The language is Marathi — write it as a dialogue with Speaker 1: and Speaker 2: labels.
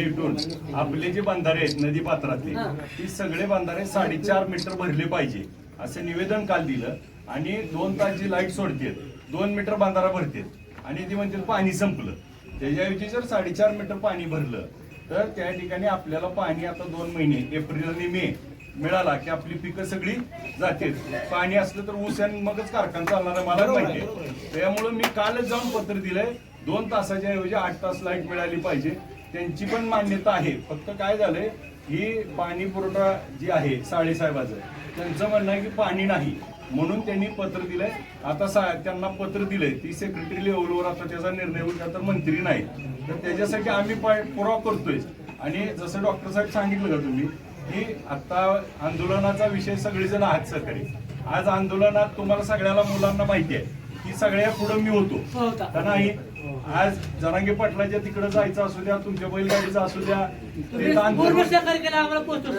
Speaker 1: इथून आपले जे बंधारे आहेत नदी पात्रातले ती सगळे बंधारे साडेचार मीटर भरले पाहिजे असं निवेदन काल दिलं. आणि दोन तास जी लाइट सोडते दोन मीटर बांधारा भरते आणि ती म्हणते पाणी संपलं. त्याच्याऐवजी जर साडेचार मीटर पाणी भरलं तर त्या ठिकाणी आपल्याला पाणी आता दोन महिने एप्रिल आणि मे मिळाला की आपली पिकं सगळी जातील पाणी असलं तर ऊस आणि मगच कारखाना चालणार आहे मला माहिती आहे. त्यामुळे मी कालच जाऊन पत्र दिलंय दोन तासाच्या ऐवजी आठ तास लाइट मिळाली पाहिजे. त्यांची पण मान्यता आहे. फक्त काय झालंय ही पाणी पुरवठा जी आहे साळेसाहेबाचं त्यांचं म्हणणं आहे की पाणी नाही. म्हणून त्यांनी पत्र दिलंय. आता सा त्यांना पत्र दिलंय. ती सेक्रेटरी लेवलवर आता त्याचा निर्णय होईल का तर मंत्री नाही. तर त्याच्यासाठी आम्ही पुरावा करतोय. आणि जसं डॉक्टर साहेब सांगितलं का तुम्ही की आता आंदोलनाचा विषय सगळेजण आहात सरकारी आज आंदोलनात तुम्हाला सगळ्याला मुलांना माहिती आहे. सगळ्या पुढे मी होतो. का? नाही? आज जरांगे पाटलाच्या तिकडे जायचं असू द्या तुमच्या बैलगाडीचं असू द्या ते
Speaker 2: आम्हाला पोहोचतो